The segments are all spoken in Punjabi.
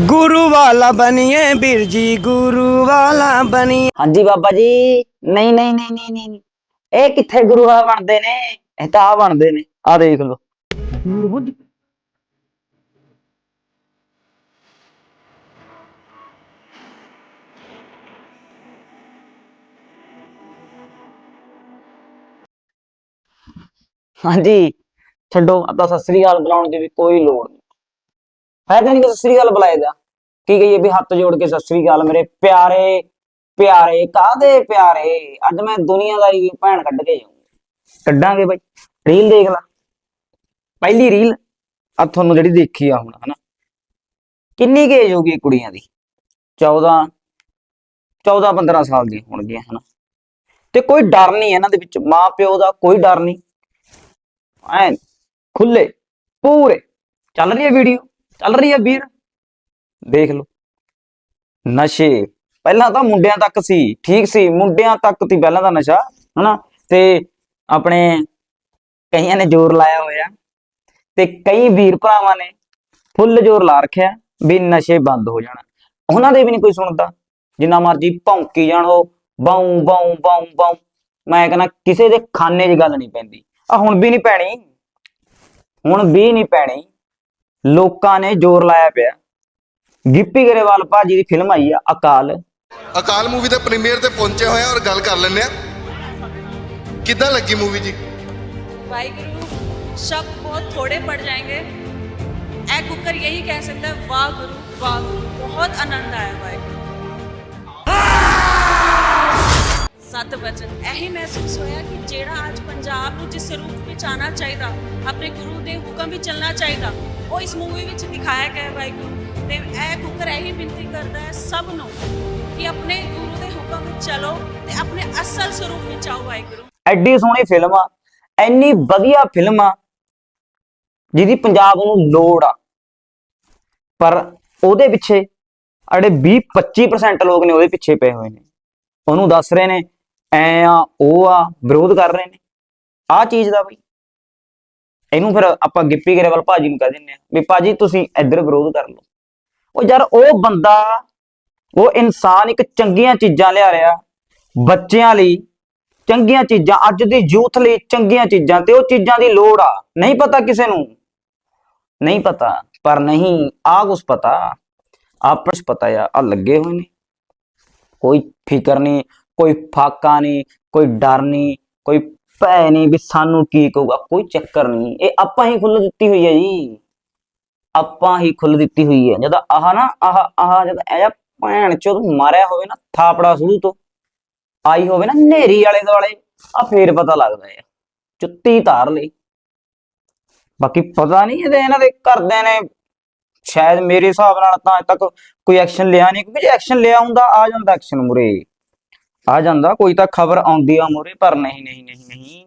ਗੁਰੂ ਵਾਲਾ ਬਣੀਏ ਵੀਰ ਜੀ ਗੁਰੂ ਵਾਲਾ ਬਣੀਏ। ਹਾਂਜੀ ਬਾਬਾ ਜੀ, ਨਹੀਂ ਨਹੀਂ ਨਹੀਂ ਨਹੀਂ ਨਹੀਂ ਇਹ ਕਿੱਥੇ ਗੁਰੂ ਆ ਬਣਦੇ ਨੇ? ਇਹ ਤਾਂ ਆ ਬਣਦੇ ਨੇ। ਆ ਦੇਖ ਲਓ। ਹਾਂਜੀ। ਛੱਡੋ, ਆਪਾਂ ਸਤਿ ਸ੍ਰੀ ਅਕਾਲ ਬੁਲਾਉਣ ਦੀ ਵੀ ਕੋਈ ਲੋੜ ਨਹੀਂ ਫਾਇਦਾ ਨਹੀਂ ਸਤਿ ਸ੍ਰੀ ਅਕਾਲ ਬੁਲਾਏ ਦਾ। ਕੀ ਕਹੀਏ ਵੀ ਹੱਥ ਜੋੜ ਕੇ ਸਤਿ ਸ੍ਰੀ ਅਕਾਲ ਮੇਰੇ ਪਿਆਰੇ ਪਿਆਰੇ ਕਾਦੇ ਪਿਆਰੇ? ਅੱਜ ਮੈਂ ਦੁਨੀਆਦਾਰੀ ਦੀ ਭੈਣ ਕੱਢ ਕੇ ਜਾਊਂਗਾ। ਕੱਢਾਂਗੇ ਬਾਈ। ਰੀਲ ਦੇਖ ਲੈ। ਪਹਿਲੀ ਰੀਲ ਆ ਤੁਹਾਨੂੰ ਜਿਹੜੀ ਦੇਖੀ ਆ ਹੁਣ, ਹਨਾ? ਕਿੰਨੀ ਕੁ ਏਜ ਹੋਗੀ ਕੁੜੀਆਂ ਦੀ? 14 14 15 ਸਾਲ ਦੀਆਂ ਹੋਣਗੀਆਂ, ਹਨਾ? ਤੇ ਕੋਈ ਡਰ ਨਹੀਂ ਇਹਨਾਂ ਦੇ ਵਿੱਚ। ਮਾਂ ਪਿਓ ਦਾ ਕੋਈ ਡਰ ਨਹੀਂ। ਐ, ਖੁੱਲੇ, ਪੂਰੇ। ਚੱਲ ਰਹੀ ਹੈ ਵੀਡੀਓ ਚੱਲ ਰਹੀ ਹੈ ਵੀਰ। ਦੇਖ ਲਓ। ਨਸ਼ੇ। ਪਹਿਲਾਂ ਤਾਂ ਮੁੰਡਿਆਂ ਤੱਕ ਸੀ। ਠੀਕ ਸੀ। ਮੁੰਡਿਆਂ ਤੱਕ ਤੀ ਪਹਿਲਾਂ ਦਾ ਨਸ਼ਾ, ਹਨਾ? ਤੇ ਆਪਣੇ ਕਈਆਂ ਨੇ ਜ਼ੋਰ ਲਾਇਆ ਹੋਇਆ। ਤੇ ਕਈ ਵੀਰ ਭਰਾਵਾਂ ਨੇ ਫੁੱਲ ਜ਼ੋਰ ਲਾ ਰੱਖਿਆ ਵੀ ਨਸ਼ੇ ਬੰਦ ਹੋ ਜਾਣ। ਉਹਨਾਂ ਦੇ ਵੀ ਨਹੀਂ ਕੋਈ ਸੁਣਦਾ। ਜਿੰਨਾ ਮਰਜ਼ੀ ਭੌਂਕੀ ਜਾਣ ਉਹ ਬਾਉ ਬਾਉ ਬਾਉ ਬਾਉ ਮੈਂ ਕਹਿੰਦਾ, ਕਿਸੇ ਦੇ ਖਾਨੇ 'ਚ ਗੱਲ ਨਹੀਂ ਪੈਂਦੀ। ਆ ਹੁਣ ਵੀ ਨਹੀਂ ਪੈਣੀ। ਹੁਣ ਵੀ ਨਹੀਂ ਪੈਣੀ। ਲੋਕਾਂ ਨੇ ਜ਼ੋਰ ਲਾਇਆ ਪਿਆ। ਗਿੱਪੀ ਗਰੇਵਾਲ ਭਾਜੀ ਦੀ ਫਿਲਮ ਆਈ ਆ ਅਕਾਲ। ਅਕਾਲ ਮੂਵੀ ਦੇ ਪ੍ਰੀਮੀਅਰ ਤੇ ਪਹੁੰਚੇ ਹੋਏ ਆ ਔਰ ਗੱਲ ਕਰ ਲੈਂਦੇ ਆ। ਕਿੱਦਾਂ ਲੱਗੀ ਮੂਵੀ ਜੀ? ਵਾਹਿਗੁਰੂ ਸ਼ਬਦ ਬਹੁਤ ਥੋੜੇ ਪੜ ਜਾਏंगे ਐ ਕੁੱਕਰ ਇਹੀ ਕਹਿ ਸਕਦਾ ਵਾਹ ਗੁਰੂ ਵਾਹ ਬਹੁਤ ਆਨੰਦ ਆਇਆ ਵਾਹਿਗੁਰੂ। ਸਤ ਬਚਨ ਇਹੀ ਮਹਿਸੂਸ ਹੋਇਆ ਕਿ ਜਿਹੜਾ ਅੱਜ ਪੰਜਾਬ ਨੂੰ ਜਿਸ ਰੂਪ ਵਿੱਚ ਆਣਾ ਚਾਹੀਦਾ, ਆਪਣੇ ਗੁਰੂ ਦੇ ਹੁਕਮ ਵਿੱਚ ਚੱਲਣਾ ਚਾਹੀਦਾ। ਉਹ ਇਸ ਮੂਵੀ ਵਿੱਚ ਦਿਖਾਇਆ ਗਿਆ ਹੈ ਵਾਹਿਗੁਰੂ। ਤੇ ਇਹ ਕੁਕਰ ਇਹੀ ਬੇਨਤੀ ਕਰਦਾ ਹੈ ਸਭ ਨੂੰ ਕਿ ਆਪਣੇ ਗੁਰੂ ਦੇ ਹੁਕਮ ਵਿੱਚ ਚਲੋ ਤੇ ਆਪਣੇ ਅਸਲ ਸਰੂਪ ਵਿੱਚ ਆਓ ਵਾਹਿਗੁਰੂ। ਐਡੀ ਸੋਹਣੀ ਫਿਲਮ ਆ, ਐਨੀ ਵਧੀਆ ਫਿਲਮ ਆ, ਜਿਹਦੀ ਪੰਜਾਬ ਨੂੰ ਲੋੜ ਆ। ਪਰ ਉਹਦੇ ਪਿੱਛੇ ਅੜੇ 20 25% ਲੋਕ ਨੇ ਉਹਦੇ ਪਿੱਛੇ ਪਏ ਹੋਏ ਨੇ। ਉਹਨੂੰ ਦੱਸ ਰਹੇ ਨੇ, ਐ ਆ, ਉਹ ਆ, ਵਿਰੋਧ ਕਰ ਰਹੇ ਨੇ। ਆਹ ਚੀਜ਼ ਦਾ ਬਈ ਇਹਨੂੰ ਫਿਰ ਆਪਾਂ ਗਿੱਪੀ ਗਰੇਵਾਲ ਭਾਜੀ ਨੂੰ ਕਹਿ ਦਿੰਦੇ ਆ ਵੀ ਭਾਜੀ ਤੁਸੀਂ ਇੱਧਰ ਵਿਰੋਧ ਕਰ ਲਓ। ਉਹ ਯਾਰ ਉਹ ਬੰਦਾ, ਉਹ ਇਨਸਾਨ ਇੱਕ ਚੰਗੀਆਂ ਚੀਜ਼ਾਂ ਲਿਆ ਰਿਹਾ ਬੱਚਿਆਂ ਲਈ, ਚੰਗੀਆਂ ਚੀਜ਼ਾਂ, ਅੱਜ ਦੀ ਯੂਥ ਲਈ ਚੰਗੀਆਂ ਚੀਜ਼ਾਂ ਤੇ ਉਹ ਚੀਜ਼ਾਂ ਦੀ ਲੋੜ ਆ। ਨਹੀਂ ਪਤਾ ਕਿਸੇ ਨੂੰ। ਨਹੀਂ ਪਤਾ, ਪਰ ਨਹੀਂ ਆ ਕੁਛ ਪਤਾ ਆਪਸ ਪਤਾ ਆ ਆ ਲੱਗੇ ਹੋਏ ਨੇ। ਕੋਈ ਫਿਕਰ ਨਹੀਂ, ਕੋਈ ਫਾਕਾ ਨਹੀਂ, ਕੋਈ ਡਰ ਨਹੀਂ, ਕੋਈ ਭੈ ਨਹੀਂ ਵੀ ਸਾਨੂੰ ਕੀ ਕਹੂਗਾ, ਕੋਈ ਚੱਕਰ ਨਹੀਂ। ਇਹ ਆਪਾਂ ਹੀ ਖੁੱਲ ਦਿੱਤੀ ਹੋਈ ਹੈ ਜੀ। ਆਪਾਂ ਹੀ ਖੁੱਲ ਦਿੱਤੀ ਹੋਈ ਹੈ। ਜਦ ਆਹ ਨਾ, ਆਹ ਆਹ ਜਦ ਇਹ ਭੈਣ ਚੋਦ ਮਾਰਿਆ ਹੋਵੇ ਨਾ, ਥਾਪੜਾ ਸ਼ੁਰੂ ਤੋਂ, ਆਈ ਹੋਵੇ ਨਾ ਨੇਰੀ ਵਾਲੇ ਦੁਆਲੇ ਆ ਫੇਰ ਪਤਾ ਲੱਗਦਾ ਹੈ ਚੁੱਤੀ ਧਾਰ ਲਈ। ਬਾਕੀ ਪਤਾ ਨਹੀਂ ਇਹਦੇ ਇਹਨਾਂ ਦੇ ਘਰਦਿਆਂ ਨੇ, ਸ਼ਾਇਦ ਮੇਰੇ ਹਿਸਾਬ ਨਾਲ ਤਾਂ ਅਜੇ ਤੱਕ ਕੋਈ ਐਕਸ਼ਨ ਲਿਆ ਨਹੀਂ, ਕਿਉਂਕਿ ਜੇ ਐਕਸ਼ਨ ਲਿਆ ਹੁੰਦਾ, ਆ ਜਾਂਦਾ ਐਕਸ਼ਨ ਮੁਰੇ। ਆ ਜਾਂਦਾ, ਕੋਈ ਤਾਂ ਖਬਰ ਆਉਂਦੀ ਆ ਮੁਰੇ ਪਰ ਨਹੀਂ ਨਹੀਂ ਨਹੀਂ ਨਹੀਂ।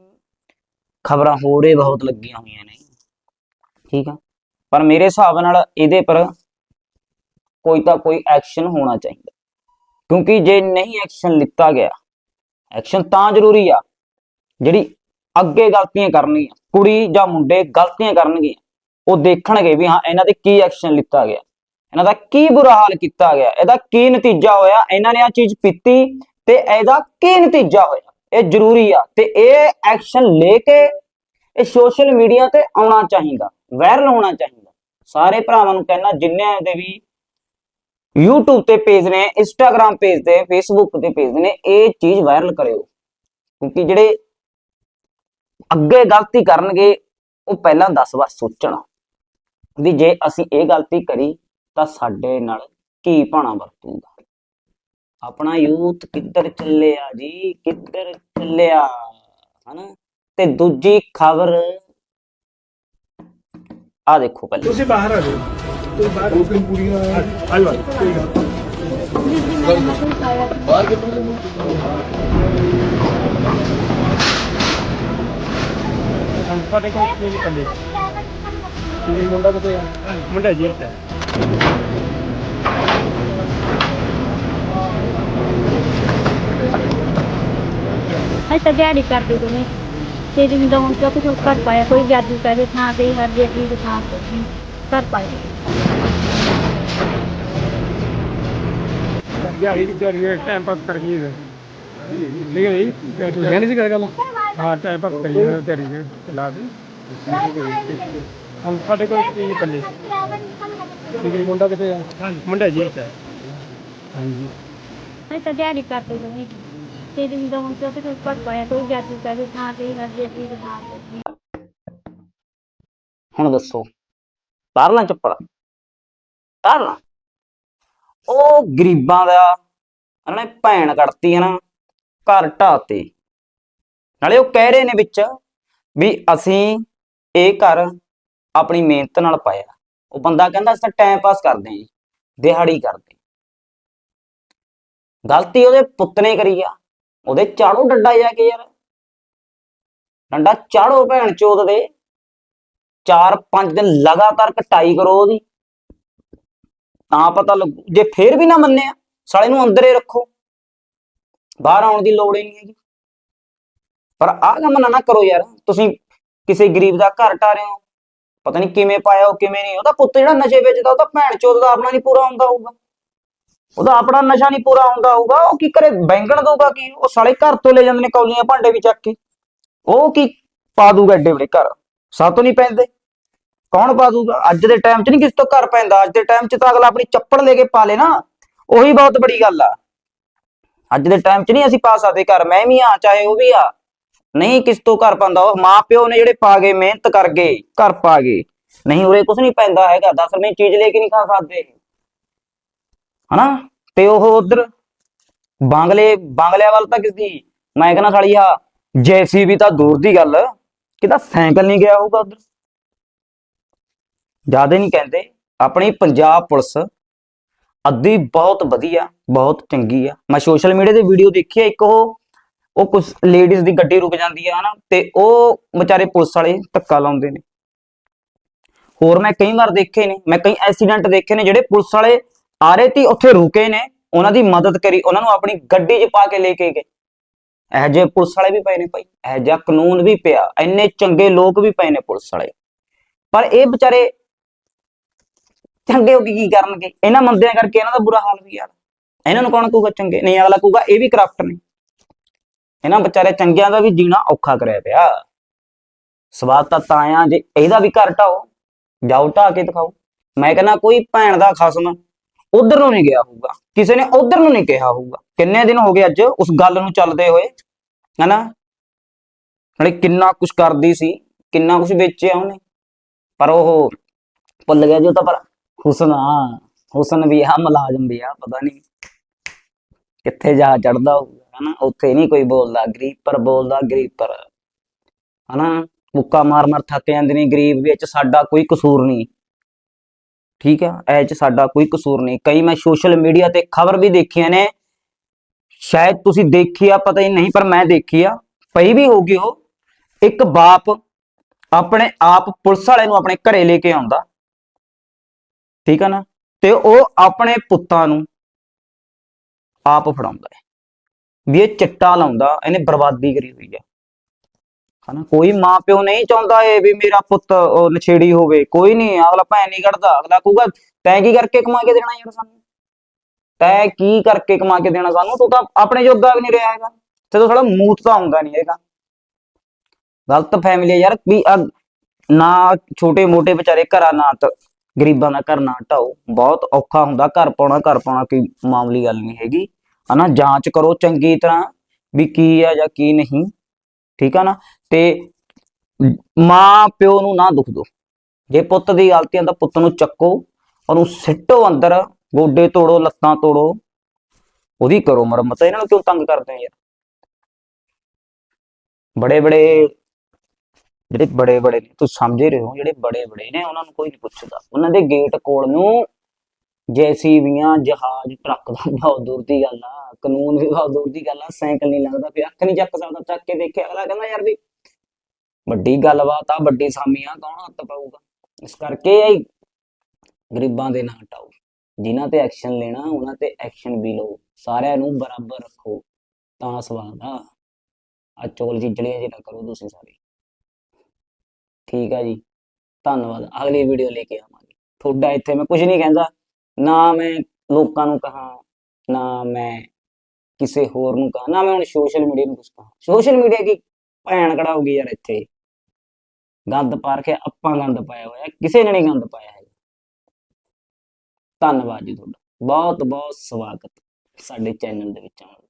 ਖਬਰਾਂ ਹੋਰੇ ਬਹੁਤ ਲੱਗੀਆਂ ਹੋਈਆਂ ਨੇ। ਠੀਕ ਆ? ਪਰ ਮੇਰੇ ਹਿਸਾਬ ਨਾਲ ਇਹਦੇ ਪਰ ਕੋਈ ਤਾਂ ਕੋਈ ਐਕਸ਼ਨ ਹੋਣਾ ਚਾਹੀਦਾ। ਕਿਉਂਕਿ ਜੇ ਨਹੀਂ ਐਕਸ਼ਨ ਲਿੱਤਾ ਗਿਆ ਐਕਸ਼ਨ ਤਾਂ ਜ਼ਰੂਰੀ ਆ। ਜਿਹੜੀ ਅੱਗੇ ਗਲਤੀਆਂ ਕਰਨਗੀਆਂ, ਕੁੜੀ ਜਾਂ ਮੁੰਡੇ ਗਲਤੀਆਂ ਕਰਨਗੇ ਉਹ ਦੇਖਣਗੇ ਵੀ ਹਾਂ, ਇਹਨਾਂ ਤੇ ਕੀ ਐਕਸ਼ਨ ਲਿੱਤਾ ਗਿਆ। ਇਹਨਾਂ ਦਾ ਕੀ ਬੁਰਾ ਹਾਲ ਕੀਤਾ ਗਿਆ, ਇਹਦਾ ਕੀ ਨਤੀਜਾ ਹੋਇਆ, ਇਹਨਾਂ ਨੇ ਆ ਚੀਜ਼ ਪੀਤੀ ਤੇ ਇਹਦਾ ਕੀ ਨਤੀਜਾ ਹੋਇਆ? ਇਹ ਜ਼ਰੂਰੀ ਆ ਤੇ ਇਹ ਐਕਸ਼ਨ ਲੈ ਕੇ ਇਹ ਸੋਸ਼ਲ ਮੀਡੀਆ ਤੇ ਆਉਣਾ ਚਾਹੀਦਾ ਵਾਇਰਲ ਹੋਣਾ ਚਾਹੀਦਾ। ਸਾਰੇ ਭਰਾਵਾਂ ਨੂੰ ਕਹਿਣਾ ਜਿੰਨਿਆਂ ਦੇ ਵੀ YouTube ਤੇ ਪੇਜ ਨੇ, Instagram ਪੇਜ ਤੇ, Facebook ਤੇ ਪੇਜ ਨੇ, ਇਹ ਚੀਜ਼ ਵਾਇਰਲ ਕਰਿਓ। ਕਿਉਂਕਿ ਜਿਹੜੇ ਅੱਗੇ ਗਲਤੀ ਕਰਨਗੇ, ਉਹ ਪਹਿਲਾਂ 10 ਵਾਰ ਸੋਚਣਾ। ਵੀ ਜੇ ਅਸੀਂ ਇਹ ਗਲਤੀ ਕਰੀ, ਤਾਂ ਸਾਡੇ ਨਾਲ ਕੀ ਭਾਣਾ ਵਰਤੂਗਾ? ਆਪਣਾ ਯੂਥ ਕਿੱਧਰ ਚੱਲਿਆ ਜੀ ਕਿੱਧਰ ਚੱਲਿਆ? ਹਨਾ? ਤੇ ਦੂਜੀ ਖਬਰ ਆ ਦੇਖੋ ਪਹਿਲੇ। ਤੁਸੀਂ ਬਾਹਰ ਆ ਜਾਓ। ਤੁਸੀਂ ਬਾਹਰ ਦੋ ਤਿੰਨ ਆਇਓ ਆਇਓ ਕੋਈ ਗੱਲ ਨਹੀਂ। ਤੁਹਾਡੇ ਕੋਲ ਬੰਦੇ? ਤੁਸੀਂ ਮੁੰਡਾ ਕਿੱਥੇ ਆ? ਮੁੰਡਾ ਜੇਲ੍ਹ ਤੇ ਅਸੀਂ ਤਾਂ ਦਿਹਾੜੀ ਕਰਦੇ ਦੋਵੇਂ ਤੇ ਜਿਵੇਂ ਦਾ ਹੁਣ ਚੁੱਕ ਚੁੱਕ ਕਰ ਪਾਇਆ ਕੋਈ ਵਿਆਜੂ ਪੈਸੇ ਥਾਂ ਤੇ ਹਰ ਜੇ ਚੀਜ਼ ਥਾਂ ਤੇ ਘਰ ਪਾਇਆ ਦਿਹਾੜੀ ਦੀ ਦਿਹਾੜੀ ਟਾਈਮ ਪਾਸ ਕਰ ਗਈ ਠੀਕ ਹੈ ਜੀ? ਤੂੰ ਕਹਿੰਦੀ ਸੀ ਗੱਲ ਹਾਂ ਟਾਈਮ ਪਾਸ ਕਰੀ ਜਾਂਦਾ ਦਿਹਾੜੀ ਦੇ ਚਲਾ ਦੇ। ਹੁਣ ਸਾਡੇ ਕੋਲ ਕੀ ਪੱਲੇ ਠੀਕ ਹੈ ਮੁੰਡਾ ਕਿੱਥੇ ਆ? ਮੁੰਡਾ ਜੀ। ਹਾਂਜੀ ਅਸੀਂ ਤਾਂ ਦਿਹਾੜੀ ਕਰਦੇ ਦੋਵੇਂ ਤੇ ਦਿਨ ਦਾ ਹੁਣ ਤੋਂ ਤੇ ਘਰ ਪਾਇਆ ਕੋਈ ਜਾਦੂ ਕਰਦੇ ਥਾਂ ਤੇ ਨਾ ਜੇ ਅਸੀਂ ਥਾਂ ਤੇ ਹੁਣ ਦੱਸੋ ਤਾਰਨਾ ਚੱਪੜਾ ਤਾਰਨਾ ਉਹ ਗਰੀਬਾਂ ਦਾ ਉਹਨਾਂ ਨੇ ਭੈਣ ਕੱਢਤੀ ਹੈ ਨਾ, ਘਰ ਢਾਤੇ ਨਾਲੇ ਉਹ ਕਹਿ ਰਹੇ ਨੇ ਵਿੱਚ ਵੀ ਅਸੀਂ ਇਹ ਘਰ ਆਪਣੀ ਮਿਹਨਤ ਨਾਲ ਪਾਇਆ। ਉਹ ਬੰਦਾ ਕਹਿੰਦਾ, ਅਸੀਂ ਤਾਂ ਟਾਈਮ ਪਾਸ ਕਰਦੇ ਹਾਂ ਜੀ, ਦਿਹਾੜੀ ਕਰਦੇ ਗਲਤੀ ਉਹਦੇ ਪੁੱਤ ਨੇ ਕਰੀ ਆ। ਉਹਦੇ ਚਾੜੋ ਡੰਡਾ ਜਾ ਕੇ ਯਾਰ। ਡੰਡਾ ਚਾੜੋ ਭੈਣ ਚੋਦ ਦੇ। ਚਾਰ ਪੰਜ ਦਿਨ ਲਗਾਤਾਰ ਕਟਾਈ ਕਰੋ ਉਹਦੀ। ਤਾਂ ਪਤਾ ਲੱਗੂ, ਜੇ ਫੇਰ ਵੀ ਨਾ ਮੰਨਿਆ, ਸਾਲੇ ਨੂੰ ਅੰਦਰੇ ਰੱਖੋ। ਬਾਹਰ ਆਉਣ ਦੀ ਲੋੜ ਹੀ ਨਹੀਂ ਹੈਗੀ। ਪਰ ਆਹ ਕੰਮ ਨਾ ਨਾ ਕਰੋ ਯਾਰ। ਤੁਸੀਂ ਕਿਸੇ ਗਰੀਬ ਦਾ ਘਰ ਢਾ ਰਹੇ ਹੋ। ਪਤਾ ਨਹੀਂ ਕਿਵੇਂ ਪਾਇਆ ਉਹ ਕਿਵੇਂ ਨਹੀਂ। ਉਹਦਾ ਪੁੱਤ ਜਿਹੜਾ ਨਸ਼ੇ ਵੇਚਦਾ ਉਹ ਤਾਂ ਭੈਣ ਚੋਦ ਦਾ ਆਪਣਾ ਨਹੀਂ ਪੂਰਾ ਹੁੰਦਾ ਹੋਊਗਾ। ਉਹਦਾ ਆਪਣਾ ਨਸ਼ਾ ਨਹੀਂ ਪੂਰਾ ਹੁੰਦਾ ਹੋਊਗਾ, ਉਹ ਕੀ ਕਰੇ? ਬੈਂਗਣ ਦਊਗਾ ਕੀ? ਉਹ ਸਾਲੇ ਘਰ ਤੋਂ ਲੈ ਜਾਂਦੇ ਨੇ ਕੌਲੀਆਂ ਭਾਂਡੇ ਵੀ ਚੱਕ ਕੇ। ਉਹ ਕੀ ਪਾ ਦੂਗਾ ਐਡੇ ਵੱਡੇ ਘਰ? ਸਾਤੋਂ ਨਹੀਂ ਪੈਂਦੇ। ਕੌਣ ਪਾ ਦੂਗਾ ਅੱਜ ਦੇ ਟਾਈਮ 'ਚ ਨਹੀਂ ਕਿਸੇ ਤੋਂ ਘਰ ਪੈਂਦਾ। ਅੱਜ ਦੇ ਟਾਈਮ 'ਚ ਤਾਂ ਅਗਲਾ ਆਪਣੀ ਚੱਪੜ ਲੈ ਕੇ ਪਾ ਲੇ ਨਾ। ਉਹੀ ਬਹੁਤ ਬੜੀ ਗੱਲ ਆ। ਅੱਜ ਦੇ ਟਾਈਮ 'ਚ ਨਹੀਂ ਅਸੀਂ ਪਾ ਸਕਦੇ ਘਰ। ਮੈਂ ਵੀ ਆ ਚਾਹੇ ਉਹ ਵੀ ਆ। ਨਹੀਂ ਕਿਸ ਤੋਂ ਘਰ ਪਾਉਂਦਾ ਉਹ ਮਾਂ ਪਿਓ ਨੇ ਜਿਹੜੇ ਪਾ ਗਏ, ਮਿਹਨਤ ਕਰ ਗਏ, ਘਰ ਪਾ ਗਏ। ਨਹੀਂ, ਉਰੇ ਕੁਝ ਨਹੀਂ ਪੈਂਦਾ ਹੈਗਾ। 10 ਰੁਪਏ ਚੀਜ਼ ਲੈ ਕੇ ਨਹੀਂ ਖਾ ਸਕਦੇ। ਹਨਾ? ਤੇ ਉਹ ਉਧਰ ਬਾਂਗਲੇ, ਬਾਂਗਲਿਆਂ ਵੱਲ ਤਾਂ ਕਿਸ ਮੈਂ ਕਹਿੰਦਾ ਸਾਲੀ ਆ ਜੈਸੀਬੀ ਤਾਂ ਦੂਰ ਦੀ ਗੱਲ। ਕਿਤਾ ਸਾਈਕਲ ਨਹੀਂ ਗਿਆ ਹੋਊਗਾ ਉਧਰ? ਜ਼ਿਆਦਾ ਨਹੀਂ ਕਹਿੰਦੇ। ਆਪਣੀ ਪੰਜਾਬ ਪੁਲਿਸ ਅੱਧੀ ਬਹੁਤ ਵਧੀਆ, ਬਹੁਤ ਚੰਗੀ ਆ। ਮੈਂ ਸੋਸ਼ਲ ਮੀਡੀਆ ਤੇ ਵੀਡੀਓ ਦੇਖੀ ਆ, ਇੱਕ ਉਹ ਉਹ ਕੁਝ ਲੇਡੀਜ਼ ਦੀ ਗੱਡੀ ਰੁਕ ਜਾਂਦੀ ਆ, ਹਨਾ? ਤੇ ਉਹ ਵਿਚਾਰੇ ਪੁਲਿਸ ਵਾਲੇ ਧੱਕਾ ਲਾਉਂਦੇ ਨੇ। ਹੋਰ ਮੈਂ ਕਈ ਵਾਰ ਦੇਖੇ ਨੇ, ਮੈਂ ਕਈ ਐਕਸੀਡੈਂਟ ਦੇਖੇ ਨੇ ਜਿਹੜੇ ਪੁਲਿਸ ਵਾਲੇ ਆ ਰਹੇ ਤੇ ਉੱਥੇ ਰੁਕੇ ਨੇ, ਉਹਨਾਂ ਦੀ ਮਦਦ ਕਰੀ, ਉਹਨਾਂ ਨੂੰ ਆਪਣੀ ਗੱਡੀ 'ਚ ਪਾ ਕੇ ਲੈ ਕੇ ਗਏ। ਇਹੋ ਜਿਹੇ ਪੁਲਿਸ ਵਾਲੇ ਵੀ ਪਏ ਨੇ ਭਾਈ, ਇਹੋ ਜਿਹਾ ਕਾਨੂੰਨ ਵੀ ਪਿਆ, ਇੰਨੇ ਚੰਗੇ ਲੋਕ ਵੀ ਪਏ ਨੇ ਪੁਲਿਸ ਵਾਲੇ। ਪਰ ਇਹ ਵਿਚਾਰੇ ਚੰਗੇ ਹੋ ਕੇ ਕੀ ਕਰਨਗੇ? ਇਹਨਾਂ ਮੰਦਿਆਂ ਕਰਕੇ ਇਹਨਾਂ ਦਾ ਬੁਰਾ ਹਾਲ ਵੀ ਯਾਰ ਇਹਨਾਂ ਨੂੰ ਕੌਣ ਕਹੂਗਾ ਚੰਗੇ? ਨਹੀਂ, ਅਗਲਾ ਕਹੂਗਾ ਇਹ ਵੀ ਕਰਪਟ ਨੇ। ਇਹਨਾਂ ਵਿਚਾਰੇ ਚੰਗਿਆਂ ਦਾ ਵੀ ਜੀਣਾ ਔਖਾ ਕਰਿਆ ਪਿਆ। ਸਵਾਦ ਤਾਂ ਤਾਂ ਆ ਜੇ ਇਹਦਾ ਵੀ ਘਰ ਢਾਓ, ਜਾਓ ਢਾ ਕੇ ਦਿਖਾਓ। ਮੈਂ ਕਹਿੰਦਾ ਕੋਈ ਭੈਣ ਦਾ ਖਸਮ ਉਧਰ ਨੂੰ ਨਹੀਂ ਗਿਆ ਹੋਊਗਾ। ਕਿਸੇ ਨੇ ਉਧਰ ਨੂੰ ਨਹੀਂ ਕਿਹਾ ਹੋਊਗਾ। ਕਿੰਨੇ ਦਿਨ ਹੋ ਗਏ ਅੱਜ ਉਸ ਗੱਲ ਨੂੰ ਚੱਲਦੇ ਹੋਏ? ਹਨਾ? ਨਾਲੇ ਕਿੰਨਾ ਕੁਝ ਕਰਦੀ ਸੀ, ਕਿੰਨਾ ਕੁਝ ਵੇਚਿਆ ਉਹਨੇ। ਪਰ ਉਹ ਭੁੱਲ ਗਿਆ ਜੀ ਉਹ ਤਾਂ, ਪਰ ਹੁਸਨ ਆ ਹੁਸਨ ਵੀ ਆ ਮੁਲਾਜ਼ਮ ਵੀ ਆ, ਪਤਾ ਨਹੀਂ ਕਿੱਥੇ ਜਾ ਚੜਦਾ ਹੋਊਗਾ, ਹਨਾ? ਉੱਥੇ ਨਹੀਂ ਕੋਈ ਬੋਲਦਾ ਗਰੀਬ ਪਰ ਬੋਲਦਾ ਗਰੀਬ ਪਰ ਹਨਾ? ਮੁੱਕਾ ਮਾਰ ਮਾਰ ਥੱਕ ਜਾਂਦੇ ਨੇ, ਗਰੀਬ ਵਿੱਚ ਸਾਡਾ ਕੋਈ ਕਸੂਰ ਨਹੀਂ। ਠੀਕ ਆ, ਇਹ ਚ ਸਾਡਾ ਕੋਈ ਕਸੂਰ ਨਹੀਂ। ਕਈ ਮੈਂ ਸੋਸ਼ਲ ਮੀਡੀਆ ਤੇ ਖਬਰ ਵੀ ਦੇਖੀਆਂ ਨੇ। ਸ਼ਾਇਦ ਤੁਸੀਂ ਦੇਖੀ ਆ, ਪਤਾ ਹੀ ਨਹੀਂ, ਪਰ ਮੈਂ ਦੇਖੀ ਆ। ਪਈ ਵੀ ਹੋਗੀ ਉਹ। ਇੱਕ ਬਾਪ ਆਪਣੇ ਆਪ ਪੁਲਿਸ ਵਾਲੇ ਨੂੰ ਆਪਣੇ ਘਰੇ ਲੈ ਕੇ ਆਉਂਦਾ। ਠੀਕ ਆ ਨਾ? ਤੇ ਉਹ ਆਪਣੇ ਪੁੱਤਾਂ ਨੂੰ ਆਪ ਫੜਾਉਂਦਾ ਹੈ। ਵੀ ਇਹ ਚਿੱਟਾ ਲਾਉਂਦਾ, ਇਹਨੇ ਬਰਬਾਦੀ ਕਰੀ ਹੋਈ ਹੈ। ਹਨਾ? ਕੋਈ ਮਾਂ ਪਿਓ ਨਹੀਂ ਚਾਹੁੰਦਾ ਇਹ ਵੀ ਮੇਰਾ ਪੁੱਤ ਨਛੇੜੀ ਹੋਵੇ। ਕੋਈ ਨਹੀਂ, ਅਗਲਾ ਭੈਣ ਨਹੀਂ ਕੱਢਦਾ। ਅਗਲਾ ਕਹੂਗਾ, ਤੈਂ ਕੀ ਕਰਕੇ ਕਮਾ ਕੇ ਦੇਣਾ ਯਾਰ ਸਾਨੂੰ? ਤੈਂ ਕੀ ਕਰਕੇ ਕਮਾ ਕੇ ਦੇਣਾ ਸਾਨੂੰ? ਤੂੰ ਤਾਂ ਆਪਣੇ ਜੋਗਾ ਵੀ ਨਹੀਂ ਰਿਹਾ ਹੈਗਾ। ਤੇ ਤੂੰ ਥੋੜਾ ਮੂਤ ਤਾਂ ਆਉਂਦਾ ਨਹੀਂ ਹੈਗਾ। ਗਲਤ ਫੈਮਿਲੀ ਯਾਰ। ਵੀ ਨਾ ਛੋਟੇ ਮੋਟੇ ਵਿਚਾਰੇ ਘਰਾਂ ਨਾ ਗਰੀਬਾਂ ਦਾ ਘਰ ਨਾ ਢਾਓ। ਬਹੁਤ ਔਖਾ ਹੁੰਦਾ। ਘਰ ਪਾਉਣਾ ਘਰ ਪਾਉਣਾ ਕੋਈ ਮਾਮੂਲੀ ਗੱਲ ਨਹੀਂ ਹੈਗੀ। ਹਨਾ? ਜਾਂਚ ਕਰੋ ਚੰਗੀ ਤਰ੍ਹਾਂ ਵੀ ਕੀ ਆ ਜਾਂ ਕੀ ਨਹੀਂ। ਠੀਕ ਆ ਨਾ? ਤੇ ਮਾਂ ਪਿਓ ਨੂੰ ਨਾ ਦੁੱਖ ਦੋ ਜੇ ਪੁੱਤ ਦੀ ਗਲਤੀ ਆ ਤਾਂ ਪੁੱਤ ਨੂੰ ਚੱਕੋ, ਉਹਨੂੰ ਸਿੱਟੋ ਅੰਦਰ, ਗੋਡੇ ਤੋੜੋ, ਲੱਤਾਂ ਤੋੜੋ, ਉਹਦੀ ਕਰੋ ਮੁਰੰਮਤ। ਇਹਨਾਂ ਨੂੰ ਕਿਉਂ ਤੰਗ ਕਰਦੇ ਹੋ ਯਾਰ? ਬੜੇ ਬੜੇ ਜਿਹੜੇ ਬੜੇ ਬੜੇ ਨੇ ਤੁਸੀਂ ਸਮਝ ਰਹੇ ਹੋ ਜਿਹੜੇ ਬੜੇ ਬੜੇ ਨੇ, ਉਹਨਾਂ ਨੂੰ ਕੋਈ ਨਹੀਂ ਪੁੱਛਦਾ। ਉਹਨਾਂ ਦੇ ਗੇਟ ਕੋਲ ਨੂੰ ਜੈਸੀਬੀਆਂ, ਜਹਾਜ਼ ਟਰੱਕ ਦਾ ਬਹੁਤ ਦੂਰ ਦੀ ਗੱਲ ਆ, ਕਾਨੂੰਨ ਵੀ ਬਹੁਤ ਦੂਰ ਦੀ ਗੱਲ ਆ, ਸਾਈਕਲ ਨਹੀਂ ਲੱਗਦਾ ਪਿਆ, ਅੱਖ ਨਹੀਂ ਚੱਕ ਸਕਦਾ, ਚੱਕ ਕੇ ਦੇਖਿਆ ਅਗਲਾ ਕਹਿੰਦਾ, ਯਾਰ ਵੀ ਵੱਡੀ ਗੱਲਬਾਤ ਆ, ਵੱਡੀ ਸਾਮੀ ਆ, ਕੌਣ ਹੱਥ ਪਾਊਗਾ? ਇਸ ਕਰਕੇ ਇਹ ਗਰੀਬਾਂ ਦੇ ਨਾਂ ਹਟਾਓ। ਜਿਨ੍ਹਾਂ ਤੇ ਐਕਸ਼ਨ ਲੈਣਾ, ਉਹਨਾਂ ਤੇ ਐਕਸ਼ਨ ਵੀ ਲਓ। ਸਾਰਿਆਂ ਨੂੰ ਬਰਾਬਰ ਰੱਖੋ। ਤਾਂ ਸਵਾਦ ਆ। ਆ ਚੋਲ ਚਿਜੜੀਆਂ ਜਿਹੜਾ ਕਰੋ ਤੁਸੀਂ ਸਾਰੇ। ਠੀਕ ਆ ਜੀ। ਧੰਨਵਾਦ। ਅਗਲੀ ਵੀਡੀਓ ਲੈ ਕੇ ਆਵਾਂਗੇ। ਤੁਹਾਡਾ ਇੱਥੇ ਮੈਂ ਕੁਝ ਨਹੀਂ ਕਹਿੰਦਾ। ਨਾ ਮੈਂ ਲੋਕਾਂ ਨੂੰ ਕਹਾ, ਨਾ ਮੈਂ ਕਿਸੇ ਹੋਰ ਨੂੰ ਕਹਾਂ, ਨਾ ਮੈਂ ਹੁਣ ਸੋਸ਼ਲ ਮੀਡੀਆ ਨੂੰ ਕੁਝ ਕਹਾਂ। ਸੋਸ਼ਲ ਮੀਡੀਆ ਕੀ? ਭੈਣ ਕੜਾਉਗੀ ਯਾਰ ਇੱਥੇ। ਗੰਦ ਪਾ ਕੇ ਆਪਾਂ ਗੰਦ ਪਾਇਆ ਹੋਇਆ, ਕਿਸੇ ਨੇ ਨਹੀਂ ਗੰਦ ਪਾਇਆ ਹੈ ਧੰਨਵਾਦ ਜੀ ਤੁਹਾਡਾ। ਬਹੁਤ ਬਹੁਤ ਸਵਾਗਤ ਸਾਡੇ ਚੈਨਲ ਦੇ ਵਿੱਚ ਆਉਣ